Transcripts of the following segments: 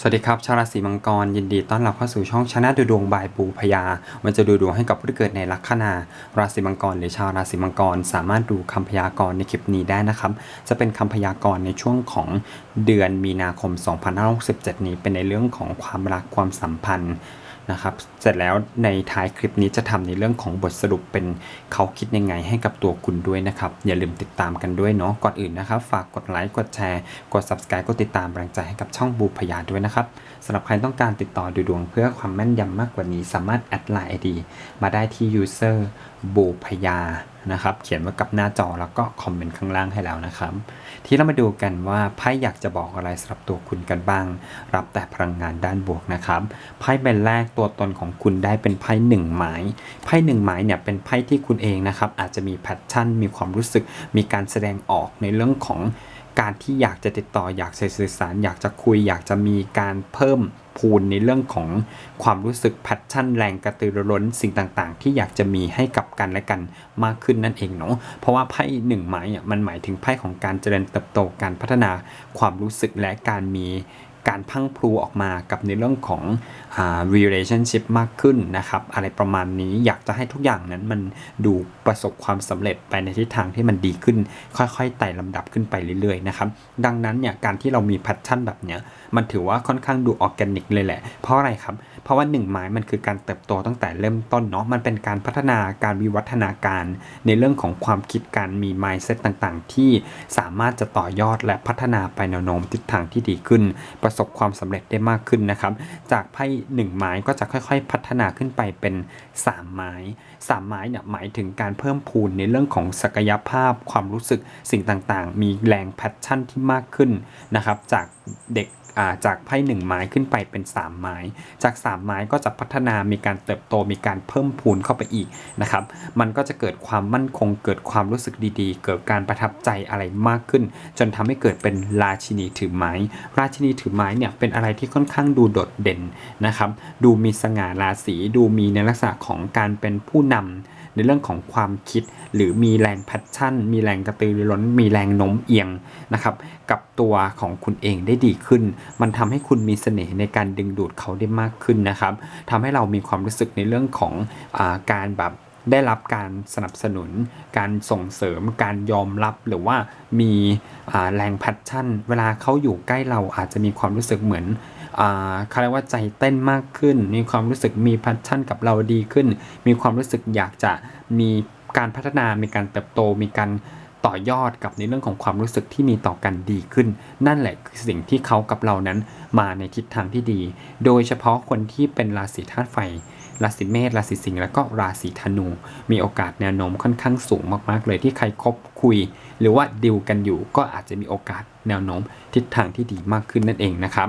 สวัสดีครับ ชาวราศีมังกรยินดีต้อนรับเข้าสู่ช่องชนะดูดวงบายปูพยามันจะดูดวงให้กับผู้ที่เกิดในลัคนาราศีมังกรหรือชาวราศีมังกร สามารถดูคำพยากรณ์ในคลิปนี้ได้นะครับ จะเป็นคำพยากรณ์ในช่วงของเดือนมีนาคม 2567 นี้เป็นในเรื่องของความรักความสัมพันธ์ นะครับ เสร็จแล้วในท้ายคลิปนี้จะทำในเรื่องของบทสรุปเป็นเขาคิดยังไงให้กับตัวคุณด้วยนะครับ อย่าลืมติดตามกันด้วยเนาะ ก่อนอื่นนะครับ ฝากกดไลค์ กดแชร์ กด subscribe กดติดตามแรงใจให้กับช่องบูพยาด้วยนะครับ สำหรับใครต้องการติดต่อดูดวงเพื่อความแม่นยำมากกว่านี้ สามารถแอดไลน์ ID มาได้ที่ user บูพยานะครับ เขียนไว้กับหน้าจอแล้วก็คอมเมนต์ข้างล่างให้แล้วนะครับ ที่เรามาดูกันว่าไพ่อยากจะบอกอะไรสำหรับตัวคุณกันบ้าง รับแต่พลังงานด้านบวกนะครับไพ่ใบแรกตัวตนของคุณได้เป็นไพ่หนึ่งไม้ไพ่หนึ่งไม้เนี่ยเป็นไพ่ที่คุณเองนะครับอาจจะมีแพชชั่น มีความรู้สึกมีการแสดงออกในเรื่องของ การที่อยากจะติดต่ออยากสื่อสาร อยากจะคุย อยากจะมีการเพิ่มพูนในเรื่องของความรู้สึกแพชชั่นแรงกระตือรือร้นสิ่งต่างๆ ที่อยากจะมีให้กับกันและกันมากขึ้นนั่นเองเนาะเพราะว่าไพ่หนึ่งไม้เนี่ยมันหมายถึงไพ่ของการเจริญเติบโตการพัฒนาความรู้สึกและการมี การพังพลูออกมากับในเรื่องของอ relationship มากขึ้นนะครับ อะไรประมาณนี้อยากจะให้ทุกอย่างนั้นมันดูประสบความสำเร็จไปในทิศทางที่มันดีขึ้น ค่อยๆไต่ลำดับขึ้นไปเรื่อยๆนะครับ ดังนั้นเนี่ยการที่เรามีแพทชั่นแบบเนี้ยมันถือว่าค่อนข้างดูออร์แกนิกเลยแหละ เพราะอะไรครับ เพราะว่าหนึ่งไม้มันคือการเติบโตตั้งแต่เริ่มต้นเนาะมันเป็นการพัฒนาการวิวัฒนาการ ในเรื่องของความคิดการมี mindset ต่างๆ ที่สามารถจะต่อยอดและพัฒนาไปแนวโน้มทิศทางที่ดีขึ้น ประสบความสำเร็จได้มากขึ้นนะครับ จากไพ่หนึ่งไม้ก็จะค่อยๆ พัฒนาขึ้นไปเป็น3ไม้สามไม้เนี่ยหมายถึงการเพิ่มพูนในเรื่องของศักยภาพความรู้สึกสิ่งต่างๆ มีแรงแพชชั่นที่มากขึ้นนะครับจากเด็ก จากไพ่หนึ่งไม้ขึ้นไปเป็น 3 ไม้ จาก 3 ไม้ก็จะพัฒนามีการเติบโตมีการเพิ่มพูนเข้าไปอีกนะครับ มันก็จะเกิดความมั่นคงเกิดความรู้สึกดีๆ เกิดการประทับใจอะไรมากขึ้น จนทำให้เกิดเป็นราชินีถือไม้ ราชินีถือไม้เนี่ยเป็นอะไรที่ค่อนข้างดูโดดเด่นนะครับ ดูมีสง่าราศีดูมีในลักษณะของการเป็นผู้นำ ในเรื่องของความคิด หรือมีแรงแพชชั่น มีแรงกระตือรือร้น มีแรงโน้มเอียงนะครับกับตัวของคุณเองได้ดีขึ้น มันทำให้คุณมีเสน่ห์ในการดึงดูดเขาได้มากขึ้นนะครับทำให้เรามีความรู้สึกในเรื่องของอการแบบได้รับการสนับสนุน การส่งเสริม การยอมรับ หรือว่ามีแรงแพชชั่น เวลาเขาอยู่ใกล้เราอาจจะมีความรู้สึกเหมือน เขาเรียกว่าใจเต้นมากขึ้น มีความรู้สึกมีแพชชั่นกับเราดีขึ้น มีความรู้สึกอยากจะมีการพัฒนา มีการเติบโต มีการต่อยอดกับในเรื่องของความรู้สึกที่มีต่อกันดีขึ้น นั่นแหละคือสิ่งที่เขากับเรานั้นมาในทิศทางที่ดี โดยเฉพาะคนที่เป็นราศีธาตุไฟราศีเมษราศีสิงห์แล้วก็ราศีธนู มีโอกาสแนวโน้มค่อนข้างสูงมากๆ เลยที่ใครคบคุย หรือว่าดิวกันอยู่ก็อาจจะมีโอกาสแนวโน้มทิศทางที่ดีมากขึ้นนั่นเองนะครับ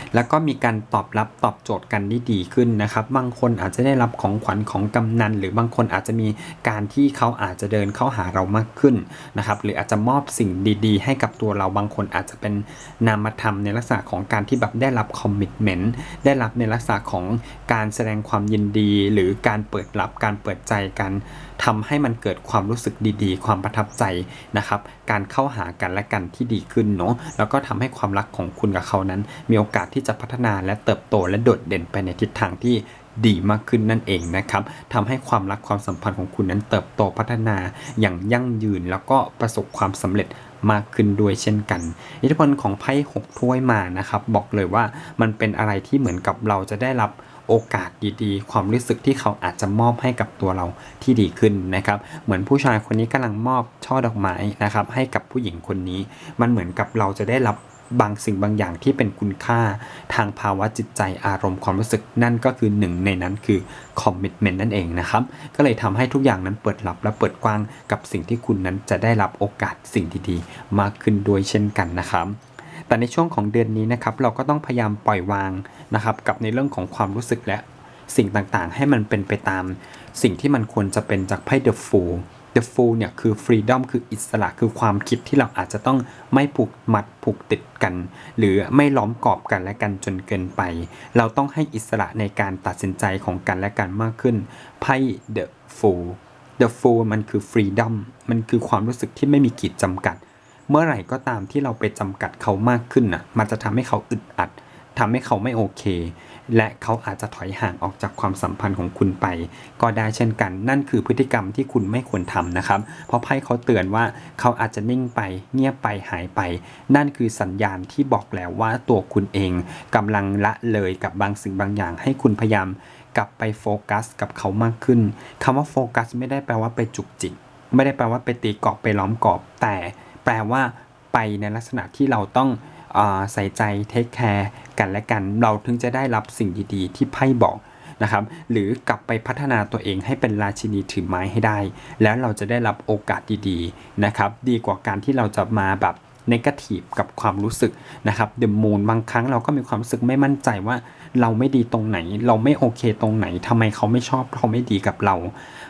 แล้วก็มีการตอบรับตอบโจทย์กันได้ดีขึ้นนะครับ บางคนอาจจะได้รับของขวัญของกำนัน หรือบางคนอาจจะมีการที่เขาอาจจะเดินเข้าหาเรามากขึ้นนะครับ หรืออาจจะมอบสิ่งดีๆ ให้กับตัวเราบางคนอาจจะเป็นนามธรรมในลักษณะของการที่แบบได้รับคอมมิชเมนต์ได้รับในลักษณะของการแสดงความยินดี หรือการเปิดรับการเปิดใจกันทำให้มันเกิดความรู้สึกดีๆ ความประทับใจนะครับ การเข้าหากันและกันที่ดีขึ้นเนาะแล้วก็ทำให้ความรักของคุณกับเขานั้น มีโอกาสที่จะพัฒนาและเติบโตและโดดเด่นไปในทิศทางที่ดีมากขึ้นนั่นเองนะครับทำให้ความรักความสัมพันธ์ของคุณนั้นเติบโตพัฒนาอย่างยั่งยืนแล้วก็ประสบความสำเร็จมากขึ้นด้วยเช่นกัน อิทธิพลของไพ่หกถ้วยมานะครับบอกเลยว่ามันเป็นอะไรที่เหมือนกับเราจะได้รับโอกาสดีๆ ความรู้สึกที่เขาอาจจะมอบให้กับตัวเราที่ดีขึ้นนะครับ เหมือนผู้ชายคนนี้กำลังมอบช่อดอกไม้นะครับให้กับผู้หญิงคนนี้ มันเหมือนกับเราจะได้รับ บางสิ่งบางอย่างที่เป็นคุณค่าทางภาวะจิตใจอารมณ์ความรู้สึกนั่นก็คือหนึ่งในนั้นคือคอมมิชเมนต์นั่นเองนะครับ ก็เลยทำให้ทุกอย่างนั้นเปิดรับและเปิดกว้างกับสิ่งที่คุณนั้นจะได้รับโอกาสสิ่งดีๆ มากขึ้นด้วยเช่นกันนะครับแต่ในช่วงของเดือนนี้นะครับเราก็ต้องพยายามปล่อยวางนะครับกับในเรื่องของความรู้สึกและสิ่งต่างๆ ให้มันเป็นไปตาม สิ่งที่มันควรจะเป็นจากไพ่ The Fool The Fool เนี่ยคือ Freedom คืออิสระคือความคิดที่เราอาจจะต้องไม่ผูกมัดผูกติดกัน หรือไม่ล้อมกรอบกันและกันจนเกินไป เราต้องให้อิสระในการตัดสินใจของกันและกันมากขึ้นไพ่ The Fool The Fool มันคือ Freedom มันคือความรู้สึกที่ไม่มีขีดจำกัด เมื่อไหร่ก็ตามที่เราไปจำกัดเขามากขึ้นน่ะมันจะทำให้เขาอึดอัด ทำให้เขาไม่โอเค และเขาอาจจะถอยห่างออกจากความสัมพันธ์ของคุณไป ก็ได้เช่นกัน นั่นคือพฤติกรรมที่คุณไม่ควรทำนะครับ เพราะไพ่เขาเตือนว่าเขาอาจจะนิ่งไป เงียบไปหายไป นั่นคือสัญญาณที่บอกแล้วว่าตัวคุณเองกำลังละเลยกับบางสิ่งบางอย่าง ให้คุณพยายามกลับไปโฟกัส กับเขามากขึ้นคำว่าโฟกัส ไม่ได้แปลว่าไปจุกจิกไม่ได้แปลว่าไปตีกรอบไปล้อมกรอบ แต่แปลว่าไปในลักษณะที่เราต้อง ใส่ใจเทคแคร์กันและกัน เราถึงจะได้รับสิ่งดีๆ ที่ไพ่บอกนะครับหรือกลับไปพัฒนาตัวเองให้เป็นราชินีถือไม้ให้ได้ แล้วเราจะได้รับโอกาสดีๆนะครับดีกว่าการที่เราจะมาแบบนกาทีฟกับความรู้สึกนะครับเดอะมูนบางครั้งเราก็มีความรู้สึกไม่มั่นใจว่า เราไม่ดีตรงไหน เราไม่โอเคตรงไหนทำไมเขาไม่ชอบเขาไม่ดีกับเรา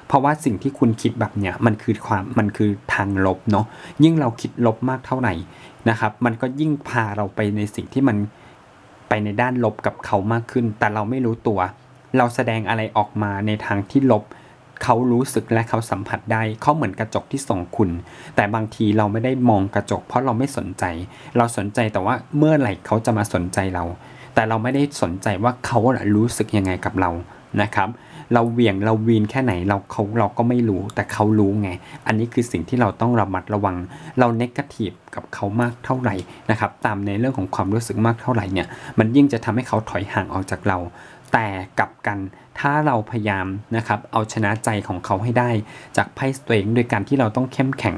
เพราะว่าสิ่งที่คุณคิดแบบเนี้ยมันคือความมันคือทางลบเนาะยิ่งเราคิดลบมากเท่าไหร่นะครับ มันก็ยิ่งพาเราไปในสิ่งที่มันไปในด้านลบกับเขามากขึ้น แต่เราไม่รู้ตัว เราแสดงอะไรออกมาในทางที่ลบเขารู้สึกและเขาสัมผัสได้เขาเหมือนกระจกที่ส่องคุณ แต่บางทีเราไม่ได้มองกระจก เพราะเราไม่สนใจ เราสนใจแต่ว่าเมื่อไหร่เขาจะมาสนใจเรา แต่เราไม่ได้สนใจว่าเขารู้สึกยังไงกับเรานะครับ เราเหวี่ยงเราวีนแค่ไหนเราเขาเราก็ไม่รู้แต่เขารู้ไง อันนี้คือสิ่งที่เราต้องระมัดระวัง เราเนกาทีฟกับเขามากเท่าไหร่นะครับ ตามในเรื่องของความรู้สึกมากเท่าไหร่เนี่ย มันยิ่งจะทำให้เขาถอยห่างออกจากเรา แต่กลับกันถ้าเราพยายามนะครับเอาชนะใจของเขาให้ได้ จากไพ่สเตรงโดยการที่เราต้องเข้มแข็ง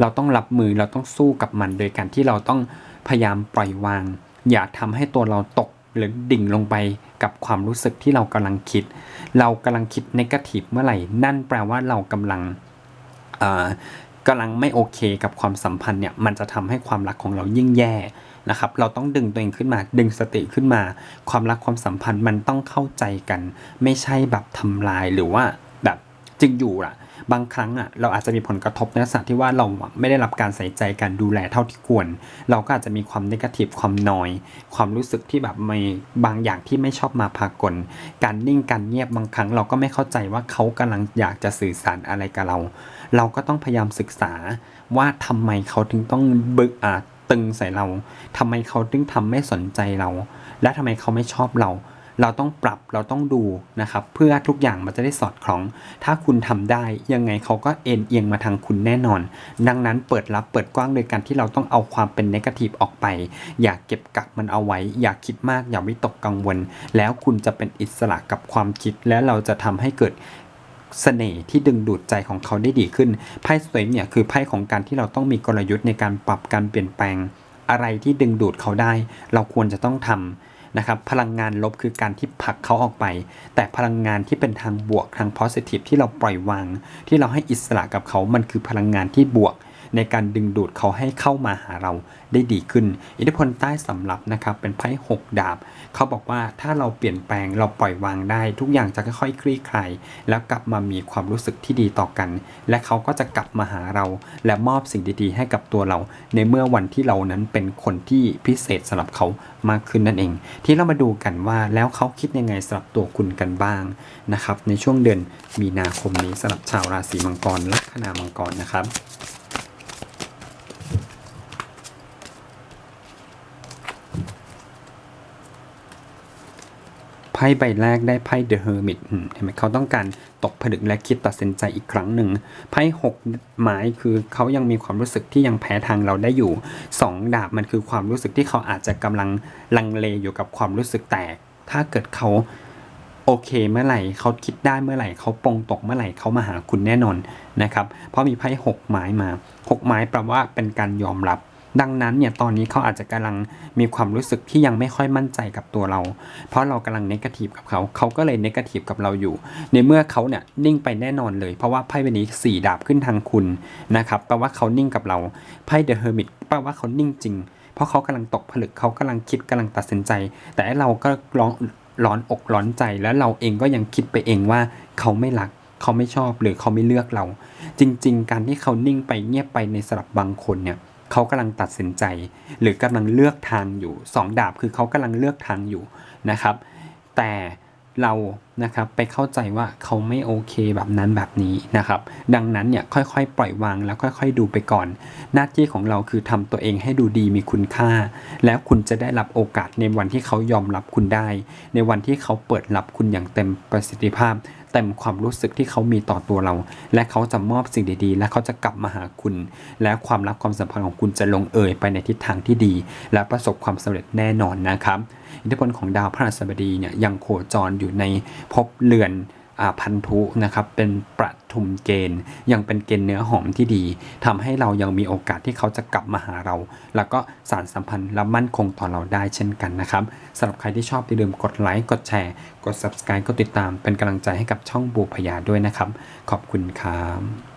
เราต้องรับมือเราต้องสู้กับมัน โดยการที่เราต้องพยายามปล่อยวาง อย่าทำให้ตัวเราตกหรือดิ่งลงไปกับความรู้สึกที่เรากำลังคิด เรากำลังคิดในกาทีฟเมื่อไหร่ นั่นแปลว่าเรากำลังอ่ากำลังไม่โอเคกับความสัมพันธ์เนี่ย มันจะทำให้ความรักของเรายิ่งแย่นะครับ เราต้องดึงตัวเองขึ้นมา ดึงสติขึ้นมา ความรักความสัมพันธ์มันต้องเข้าใจกัน ไม่ใช่แบบทำลายหรือว่าแบบจึงอยู่ล่ะ บางครั้งอะเราอาจจะมีผลกระทบในลักษณะที่ว่าเราไม่ได้รับการใส่ใจการดูแลเท่าที่ควร เราก็อาจจะมีความนกาทีฟความนอย ความรู้สึกที่แบบมีบางอย่างที่ไม่ชอบมาพากล การนิ่งการเงียบบางครั้ง เราก็ไม่เข้าใจว่าเขากำลังอยากจะสื่อสารอะไรกับเรา เราก็ต้องพยายามศึกษาว่าทำไมเขาถึงต้องบึกอาตึงใส่เราทำไมเขาถึงทำไม่สนใจเรา และทำไมเขาไม่ชอบเรา เราต้องปรับเราต้องดูนะครับ เพื่อทุกอย่างมันจะได้สอดคล้อง ถ้าคุณทำได้ยังไงเขาก็เอ็นเอียงมาทางคุณแน่นอน ดังนั้นเปิดรับเปิดกว้างโดยการที่เราต้องเอาความเป็นนกาทีฟออกไป อย่าเก็บกักมันเอาไว้ อย่าคิดมากอย่าวิตกกังวล แล้วคุณจะเป็นอิสระกับความคิด และเราจะทำให้เกิดเสน่ห์ที่ดึงดูดใจของเขาได้ดีขึ้น ไพ่สเตรนเนี่ยคือไพ่ของการที่เราต้องมีกลยุทธ์ในการปรับการเปลี่ยนแปลง อะไรที่ดึงดูดเขาได้ เราควรจะต้องทำ นะครับพลังงานลบคือการที่ผลักเขาออกไป แต่พลังงานที่เป็นทางบวกทาง positive ที่เราปล่อยวาง ที่เราให้อิสระกับเขามันคือพลังงานที่บวก ในการดึงดูดเขาให้เข้ามาหาเราได้ดีขึ้น อิทธิพลใต้สำรับนะครับเป็นไพ่หกดาบ เขาบอกว่าถ้าเราเปลี่ยนแปลงเราปล่อยวางได้ ทุกอย่างจะค่อยๆคลี่คลายแล้วกลับมามีความรู้สึกที่ดีต่อกัน และเขาก็จะกลับมาหาเรา และมอบสิ่งดีๆ ให้กับตัวเรา ในเมื่อวันที่เรานั้นเป็นคนที่พิเศษสำหรับเขามากขึ้นนั่นเอง ที่เรามาดูกันว่าแล้วเขาคิดยังไงสำหรับตัวคุณกันบ้างนะครับในช่วงเดือนมีนาคมนี้สำหรับชาวราศีมังกรลัคนามังกรนะครับ พ่ใบแรกได้ไพ่ The Hermit เห็นไหมเขาต้องการตกผลึกและคิดตัดสินใจอีกครั้งหนึ่ง ไพ่หกไม้คือเขายังมีความรู้สึกที่ยังแพ้ทางเราได้อยู่สองดาบมันคือความรู้สึกที่เขาอาจจะกำลังลังเลอยู่กับความรู้สึกแตกถ้าเกิดเขาโอเคเมื่อไหร่เขาคิดได้เมื่อไหร่เขาปรงตกเมื่อไหร่เขามาหาคุณแน่นอนนะครับ เพราะมีไพ่หกไม้มาหกไม้แปลว่าเป็นการยอมรับ ดังนั้นเนี่ยตอนนี้เขาอาจจะกำลังมีความรู้สึกที่ยังไม่ค่อยมั่นใจกับตัวเรา เพราะเรากำลังเนกาทีฟกับเขาเขาก็เลยเนกาทีฟกับเราอยู่ ในเมื่อเขาเนี่ยนิ่งไปแน่นอนเลย เพราะว่าไพ่ใบนี้สี่ดาบขึ้นทางคุณนะครับแปลว่าเขานิ่งกับเราไพ่เดอะเฮอร์มิตแปลว่าเขานิ่งจริง เพราะเขากำลังตกผลึกเขากำลังคิดกำลังตัดสินใจ แต่เราก็ร้อนร้อนอกร้อนใจแล้วเราเองก็ยังคิดไปเองว่าเขาไม่รักเขาไม่ชอบหรือเขาไม่เลือกเรา จริง ๆ การที่เขานิ่งไปเงียบไปในสำหรับบางคนเนี่ย เขากำลังตัดสินใจ หรือกำลังเลือกทางอยู่สองดาบคือเขากำลังเลือกทางอยู่นะครับ แต่ เรานะครับไปเข้าใจว่าเขาไม่โอเคแบบนั้นแบบนี้นะครับ ดังนั้นเนี่ยค่อยๆ ปล่อยวางแล้วค่อยๆ ดูไปก่อน หน้าที่ของเราคือทำตัวเองให้ดูดีมีคุณค่า แล้วคุณจะได้รับโอกาสในวันที่เขายอมรับคุณได้ ในวันที่เขาเปิดรับคุณอย่างเต็มประสิทธิภาพ เต็มความรู้สึกที่เขามีต่อตัวเรา และเขาจะมอบสิ่งดีๆ และเขาจะกลับมาหาคุณ และความรักความสัมพันธ์ของคุณจะลงเอยไปในทิศทางที่ดี และประสบความสำเร็จแน่นอนนะครับ อิทธิพลของดาวพฤหัสบดีเนี่ยยังโคจรอยู่ในภพเรือนพันธุนะครับเป็นประทุมเกณฑ์ ยังเป็นเกณฑ์เนื้อหอมที่ดีทำให้เรายังมีโอกาสที่เขาจะกลับมาหาเรา แล้วก็สารสัมพันธ์และมั่นคงต่อเราได้เช่นกันนะครับสำหรับใครที่ชอบอย่าลืมกดไลค์กดแชร์ กด subscribe กดติดตามเป็นกำลังใจให้กับช่องบูพยาด้วยนะครับ ขอบคุณครับ